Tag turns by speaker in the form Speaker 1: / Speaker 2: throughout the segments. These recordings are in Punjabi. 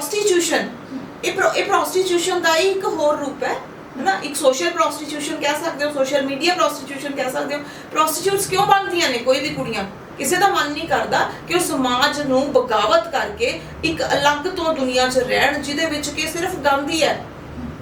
Speaker 1: ਪ੍ਰੋਸਟੀਟਿਊਸ਼ਨ ਇਹ ਇਹ ਪ੍ਰੋਸਟੀਟਿਊਸ਼ਨ ਦਾ ਹੀ ਇੱਕ ਹੋਰ ਰੂਪ ਹੈ, ਹਨਾ? ਇੱਕ ਸੋਸ਼ਲ ਪ੍ਰੋਸਟੀਟਿਊਸ਼ਨ ਕਹਿ ਸਕਦੇ ਹੋ ਸੋਸ਼ਲ ਮੀਡੀਆ ਪ੍ਰੋਸਟੀਟਿਊਸ਼ਨ ਕਹਿ ਸਕਦੇ ਹੋ। ਪ੍ਰੋਸਟੀਟਿਊਟਸ ਕਿਉਂ ਬਣਦੀਆਂ ਨੇ ਕੋਈ ਵੀ ਕੁੜੀਆਂ? ਕਿਸੇ ਦਾ ਮਨ ਨਹੀਂ ਕਰਦਾ ਕਿ ਉਹ ਸਮਾਜ ਨੂੰ ਬਗਾਵਤ ਕਰਕੇ ਇੱਕ ਅਲੱਗ ਤੋਂ ਦੁਨੀਆ 'ਚ ਰਹਿਣ, ਜਿਹਦੇ ਵਿੱਚ ਕਿ ਸਿਰਫ ਗੰਦ ਹੀ। ਹੈ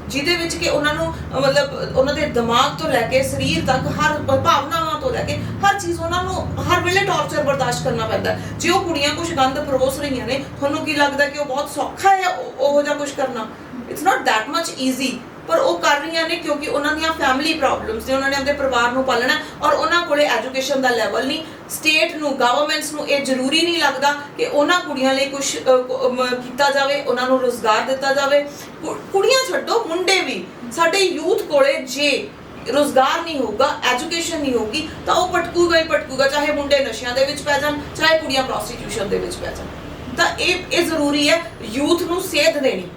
Speaker 1: ਜਿਹਦੇ ਵਿੱਚ ਕਿ ਉਹਨਾਂ ਨੂੰ ਮਤਲਬ ਉਹਨਾਂ ਦੇ ਦਿਮਾਗ ਤੋਂ ਲੈ ਕੇ ਸਰੀਰ ਤੱਕ ਹਰ ਭਾਵਨਾ ਤੋਂ ਲੈ ਕੇ ਹਰ ਚੀਜ਼ ਉਹਨਾਂ ਨੂੰ ਹਰ ਵੇਲੇ ਟੌਰਚਰ ਬਰਦਾਸ਼ਤ ਕਰਨਾ ਪੈਂਦਾ ਜੇ ਉਹ ਕੁੜੀਆਂ ਕੁਝ ਗੰਦ ਪਰੋਸ ਰਹੀਆਂ ਨੇ, ਤੁਹਾਨੂੰ ਕੀ ਲੱਗਦਾ ਕਿ ਉਹ ਬਹੁਤ ਸੌਖਾ ਹੈ ਉਹੋ ਜਿਹਾ ਕੁਝ ਕਰਨਾ? It's not that much easy ਪਰ ਉਹ ਕਰ ਰਹੀਆਂ ਨੇ ਕਿਉਂਕਿ ਉਹਨਾਂ ਦੀਆਂ ਫੈਮਿਲੀ ਪ੍ਰੋਬਲਮਸ ਨੇ, ਉਹਨਾਂ ਨੇ ਆਪਣੇ ਪਰਿਵਾਰ ਨੂੰ ਪਾਲਣਾ ਔਰ ਉਹਨਾਂ ਕੋਲੇ ਐਜੂਕੇਸ਼ਨ ਦਾ ਲੈਵਲ ਨਹੀਂ। ਸਟੇਟ ਨੂੰ ਗਵਰਨਮੈਂਟਸ ਨੂੰ ਇਹ ਜ਼ਰੂਰੀ ਨਹੀਂ ਲੱਗਦਾ ਕਿ ਉਹਨਾਂ ਕੁੜੀਆਂ ਲਈ ਕੁਝ ਕੀਤਾ ਜਾਵੇ, ਉਹਨਾਂ ਨੂੰ ਰੋਜ਼ਗਾਰ ਦਿੱਤਾ ਜਾਵੇ। ਕੁੜੀਆਂ ਛੱਡੋ, ਮੁੰਡੇ ਵੀ। ਸਾਡੇ ਯੂਥ ਕੋਲੇ ਜੇ ਰੋਜ਼ਗਾਰ ਨਹੀਂ ਹੋਊਗਾ ਐਜੂਕੇਸ਼ਨ ਨਹੀਂ ਹੋਊਗੀ, ਤਾਂ ਉਹ ਭਟਕੂਗਾ ਹੀ ਭਟਕੂਗਾ, ਚਾਹੇ ਮੁੰਡੇ ਨਸ਼ਿਆਂ ਦੇ ਵਿੱਚ ਪੈ ਜਾਣ, ਚਾਹੇ ਕੁੜੀਆਂ ਪ੍ਰੋਸਟੀਟਿਊਸ਼ਨ ਦੇ ਵਿੱਚ ਪੈ ਜਾਣ। ਤਾਂ ਇਹ ਇਹ ਜ਼ਰੂਰੀ ਹੈ ਯੂਥ ਨੂੰ ਸੇਧ ਦੇਣੀ।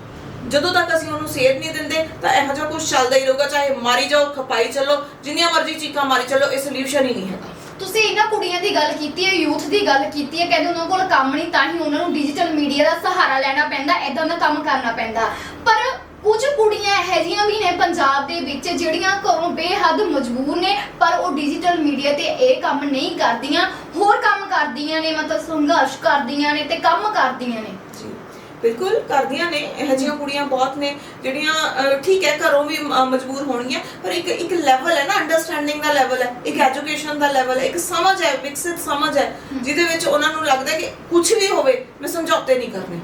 Speaker 1: ਜਦੋਂ ਤੱਕ ਅਸੀਂ ਉਹਨੂੰ ਸੇਧ ਨਹੀਂ ਦਿੰਦੇ, ਤਾਂ ਇਹੋ ਜਿਹਾ ਕੁਝ ਚੱਲਦਾ ਹੀ ਰਹੂਗਾ, ਚਾਹੇ ਮਾਰੀ ਜਾਓ, ਖਪਾਈ ਚੱਲੋ, ਜਿੰਨੀਆਂ ਮਰਜ਼ੀ ਚੀਕਾਂ ਮਾਰੀ ਚੱਲੋ, ਇਹ ਸੋਲੂਸ਼ਨ ਹੀ ਨਹੀਂ ਹੈਗਾ।
Speaker 2: ਤੁਸੀਂ ਇਹਨਾਂ ਕੁੜੀਆਂ ਦੀ ਗੱਲ ਕੀਤੀ ਹੈ, ਯੂਥ ਦੀ ਗੱਲ ਕੀਤੀ ਹੈ, ਕਹਿੰਦੇ ਉਹਨਾਂ ਕੋਲ ਕੰਮ ਨਹੀਂ, ਤਾਂ ਹੀ ਉਹਨਾਂ ਨੂੰ ਡਿਜੀਟਲ ਮੀਡੀਆ ਦਾ ਸਹਾਰਾ ਲੈਣਾ ਪੈਂਦਾ ਐਦਾਂ ਦਾ ਕੰਮ ਕਰਨਾ ਪੈਂਦਾ। ਕੁਝ ਕੁੜੀਆਂ ਇਹੋ ਜਿਹੀਆਂ ਵੀ ਨੇ ਪੰਜਾਬ ਦੇ ਵਿੱਚ ਜਿਹੜੀਆਂ ਘਰੋਂ ਬੇਹੱਦ ਮਜਬੂਰ ਨੇ ਪਰ ਉਹ ਡਿਜੀਟਲ ਮੀਡੀਆ ਤੇ ਇਹ ਕੰਮ ਨਹੀਂ ਕਰਦੀਆਂ। ਹੋਰ ਕੰਮ ਕਰਦੀਆਂ ਨੇ ਮਤਲਬ ਸੰਘਰਸ਼ ਕਰਦੀਆਂ ਨੇ ਤੇ ਕੰਮ ਕਰਦੀਆਂ ਨੇ।
Speaker 1: ਬਿਲਕੁਲ ਕਰਦੀਆਂ ਨੇ ਇਹੋ ਜਿਹੀਆਂ ਕੁੜੀਆਂ ਬਹੁਤ ਨੇ ਜਿਹੜੀਆਂ ਠੀਕ ਹੈ ਘਰੋਂ ਵੀ ਮਜਬੂਰ ਹੋਣਗੀਆਂ ਪਰ ਇੱਕ ਇੱਕ ਲੈਵਲ ਹੈ ਨਾ ਅੰਡਰਸਟੈਂਡਿੰਗ ਦਾ ਲੈਵਲ ਹੈ ਇੱਕ ਐਜੂਕੇਸ਼ਨ ਦਾ ਲੈਵਲ ਹੈ ਇੱਕ ਸਮਝ ਹੈ ਵਿਕਸਿਤ ਸਮਝ ਹੈ ਜਿਹਦੇ ਵਿੱਚ ਉਹਨਾਂ ਨੂੰ ਲੱਗਦਾ ਕਿ ਕੁਝ ਵੀ ਹੋਵੇ ਮੈਂ ਸਮਝੌਤੇ ਨਹੀਂ ਕਰਨੇ।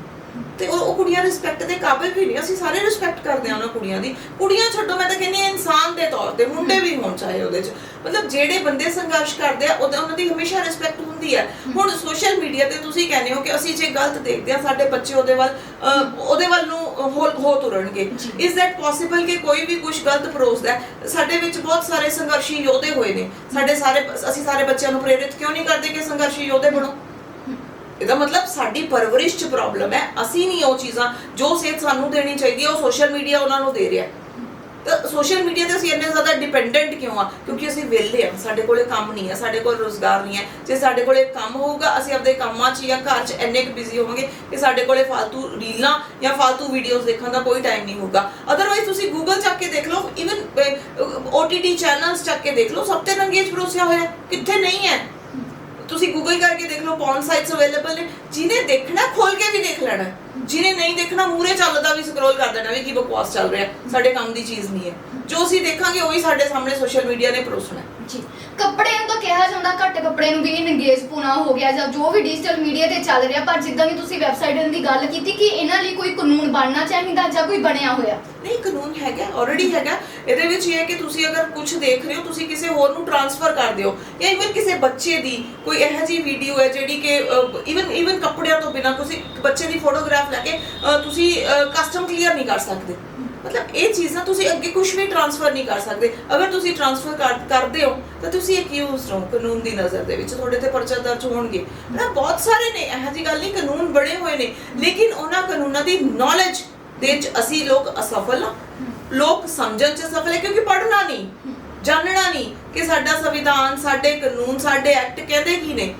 Speaker 1: ਤੇ ਉਹ ਕੁੜੀਆਂ ਰਿਸਪੈਕਟ ਦੇ ਕਾਬਿਲ ਵੀ ਨਹੀਂ। ਅਸੀਂ ਸਾਰੇ ਰਿਸਪੈਕਟ ਕਰਦੇ ਹਾਂ ਉਹਨਾਂ ਕੁੜੀਆਂ ਦੀ। ਕੁੜੀਆਂ ਛੱਡੋ ਮੈਂ ਤਾਂ ਕਹਿੰਦੀ ਹਾਂ ਇਨਸਾਨ ਦੇ ਤੌਰ ਤੇ ਮੁੰਡੇ ਵੀ ਹੋਣ ਚਾਹੇ ਉਹਦੇ ਚ। ਮਤਲਬ ਜਿਹੜੇ ਬੰਦੇ ਸੰਘਰਸ਼ ਕਰਦੇ ਆ ਉਹਨਾਂ ਦੀ ਹਮੇਸ਼ਾ ਰਿਸਪੈਕਟ ਹੁੰਦੀ ਹੈ। ਹੁਣ ਸੋਸ਼ਲ ਮੀਡੀਆ ਤੇ ਤੁਸੀਂ ਕਹਿੰਦੇ ਹੋ ਕਿ ਅਸੀਂ ਜੇ ਗਲਤ ਦੇਖਦੇ ਆ ਸਾਡੇ ਬੱਚੇ ਉਹਦੇ ਵੱਲ ਉਹਦੇ ਵੱਲ ਨੂੰ ਹੋ ਤੁਰਨਗੇ। ਇਜ਼ ਦੈਟ ਪੋਸੀਬਲ ਕਿ ਕੋਈ ਵੀ ਕੁਝ ਗਲਤ ਪਰੋਸਦਾ ਹੈ? ਸਾਡੇ ਵਿੱਚ ਬਹੁਤ ਸਾਰੇ ਸੰਘਰਸ਼ੀ ਯੋਧੇ ਹੋਏ ਨੇ। ਸਾਡੇ ਸਾਰੇ ਅਸੀਂ ਸਾਰੇ ਬੱਚਿਆਂ ਨੂੰ ਪ੍ਰੇਰਿਤ ਕਿਉਂ ਨਹੀਂ ਕਰਦੇ ਕਿ ਸੰਘਰਸ਼ੀ ਯੋਧੇ ਬਣੋ? ਇਹਦਾ ਮਤਲਬ ਸਾਡੀ ਪਰਵਰਿਸ਼ 'ਚ ਪ੍ਰੋਬਲਮ ਹੈ। ਅਸੀਂ ਨਹੀਂ ਉਹ ਚੀਜ਼ਾਂ, ਜੋ ਸਿਹਤ ਸਾਨੂੰ ਦੇਣੀ ਚਾਹੀਦੀ ਹੈ, ਉਹ ਸੋਸ਼ਲ ਮੀਡੀਆ ਉਹਨਾਂ ਨੂੰ ਦੇ ਰਿਹਾ ਤਾਂ ਸੋਸ਼ਲ ਮੀਡੀਆ ਤੇ ਅਸੀਂ ਇੰਨੇ ਜ਼ਿਆਦਾ ਡਿਪੈਂਡੈਂਟ ਕਿਉਂ ਆ? ਕਿਉਂਕਿ ਅਸੀਂ ਵਿਹਲੇ ਆ। ਸਾਡੇ ਕੋਲੇ ਕੰਮ ਨਹੀਂ ਆ ਸਾਡੇ ਕੋਲ ਰੋਜ਼ਗਾਰ ਨਹੀਂ ਹੈ। ਜੇ ਸਾਡੇ ਕੋਲੇ ਕੰਮ ਹੋਊਗਾ, ਅਸੀਂ ਆਪਦੇ ਕੰਮਾਂ 'ਚ ਜਾਂ ਘਰ 'ਚ ਇੰਨੇ ਕੁ ਬਿਜ਼ੀ ਹੋਵਾਂਗੇ ਕਿ ਸਾਡੇ ਕੋਲੇ ਫਾਲਤੂ ਰੀਲਾਂ ਜਾਂ ਫਾਲਤੂ ਵੀਡੀਓਜ਼ ਦੇਖਣ ਦਾ ਕੋਈ ਟਾਈਮ ਨਹੀਂ ਹੋਊਗਾ। ਅਦਰਵਾਈਜ਼ ਤੁਸੀਂ ਗੂਗਲ ਚੱਕ ਕੇ ਦੇਖ ਲਓ ਇਵਨ OTT ਚੈਨਲਸ ਚੱਕ ਕੇ ਦੇਖ ਲਓ, ਸਭ ਤੇ ਰੰਗੇਜ ਪਰੋਸਿਆ ਹੋਇਆ ਕਿੱਥੇ ਨਹੀਂ ਹੈ? ਤੁਸੀਂ ਗੂਗਲ ਕਰਕੇ ਦੇਖ ਲਓ ਪੌਨ ਸਾਈਟਸ ਅਵੇਲੇਬਲ ਨੇ, ਜਿਹਨੇ ਦੇਖਣਾ ਖੋਲ ਕੇ ਵੀ ਦੇਖ ਲੈਣਾ। ਜਿਹਨੇ ਨਹੀਂ ਦੇਖਣਾ ਮੂਰੇ ਚੱਲਦਾ ਵੀ ਸਕਰੋਲ ਕਰ ਦੇਣਾ ਵੀ ਕੀ ਬਕਵਾਸ ਚੱਲ ਰਿਹਾ, ਸਾਡੇ ਕੰਮ ਦੀ ਚੀਜ਼ ਨਹੀਂ ਹੈ। ਜੋ ਅਸੀਂ ਦੇਖਾਂਗੇ, ਉਹੀ ਸਾਡੇ ਸਾਹਮਣੇ ਸੋਸ਼ਲ ਮੀਡੀਆ ਨੇ ਪਰੋਸਣਾ
Speaker 2: ਜੀ। ਕੱਪੜਿਆਂ ਨੂੰ ਤਾਂ ਘੱਟ ਕੱਪੜੇ ਨੂੰ ਵੀ ਨੰਗੇਜ ਪੁਣਾ ਹੋ ਗਿਆ ਜਾਂ ਜੋ ਵੀ ਡਿਜੀਟਲ ਮੀਡੀਆ ਤੇ ਚੱਲ ਰਿਹਾ, ਪਰ ਜਿੱਦਾਂ ਕਿ ਤੁਸੀਂ ਵੈਬਸਾਈਟ ਦੀ ਗੱਲ ਕੀਤੀ ਕਿ ਇਹਨਾਂ ਲਈ ਕੋਈ ਕਾਨੂੰਨ ਬਣਨਾ ਚਾਹੀਦਾ ਜਾਂ ਕੋਈ ਬਣਿਆ ਹੋਇਆ?
Speaker 1: ਨਹੀਂ, ਕਾਨੂੰਨ ਹੈਗਾ ਆਲਰੇਡੀ ਹੈਗਾ। ਇਹਦੇ ਵਿੱਚ ਇਹ ਹੈ ਕਿ ਤੁਸੀਂ ਅਗਰ ਕੁਝ ਦੇਖ ਰਹੇ ਹੋ, ਤੁਸੀਂ ਕਿਸੇ ਹੋਰ ਨੂੰ ਟ੍ਰਾਂਸਫਰ ਕਰ ਦਿਓ। ਜਾਂ ਇਵਨ ਕਿਸੇ ਬੱਚੇ ਦੀ ਕੋਈ ਇਹੋ ਜਿਹੀ ਵੀਡੀਓ ਹੈ ਜਿਹੜੀ ਕਿ ਇਵਨ ਇਵਨ ਕੱਪੜਿਆਂ ਤੋਂ ਬਿਨਾ, ਤੁਸੀਂ ਬੱਚੇ ਦੀ ਫੋਟੋਗ੍ਰਾਫ ਲੈ ਕੇ ਤੁਸੀਂ ਕਸਟਮ ਕਲੀਅਰ ਨਹੀਂ ਕਰ ਸਕਦੇ। ਮਤਲਬ ਇਹ ਚੀਜ਼ਾਂ ਤੁਸੀਂ ਅੱਗੇ ਕੁਝ ਵੀ ਟ੍ਰਾਂਸਫਰ ਨਹੀਂ ਕਰ ਸਕਦੇ। ਅਗਰ ਤੁਸੀਂ ਟ੍ਰਾਂਸਫਰ ਕਰਦੇ ਹੋ, ਤਾਂ ਤੁਸੀਂ ਅਕਿਊਜ਼ਡ ਹੋ ਕਾਨੂੰਨ ਦੀ ਨਜ਼ਰ ਦੇ ਵਿੱਚ ਤੁਹਾਡੇ ਤੇ ਪਰਚਾ ਦਰਜ ਹੋਣਗੇ? ਨਾ, ਬਹੁਤ ਸਾਰੇ ਨੇ, ਇਹੋ ਜਿਹੀ ਗੱਲ ਨਹੀਂ, ਕਾਨੂੰਨ ਬਣੇ ਹੋਏ ਨੇ। ਲੇਕਿਨ ਉਹਨਾਂ ਕਾਨੂੰਨਾਂ ਦੀ ਨੌਲੇਜ ਦੇ ਵਿੱਚ ਅਸੀਂ ਲੋਕ ਅਸਫਲ ਹਾਂ। ਲੋਕ ਸਮਝਣ ਚ ਸਫਲ ਹੈ, ਕਿਉਂਕਿ ਪੜ੍ਹਨਾ ਨਹੀਂ, ਜਾਣਨਾ ਨਹੀਂ ਕਿ ਸਾਡਾ ਸੰਵਿਧਾਨ, ਸਾਡੇ ਕਾਨੂੰਨ, ਸਾਡੇ ਐਕਟ ਕਹਿੰਦੇ ਕੀ ਨੇ।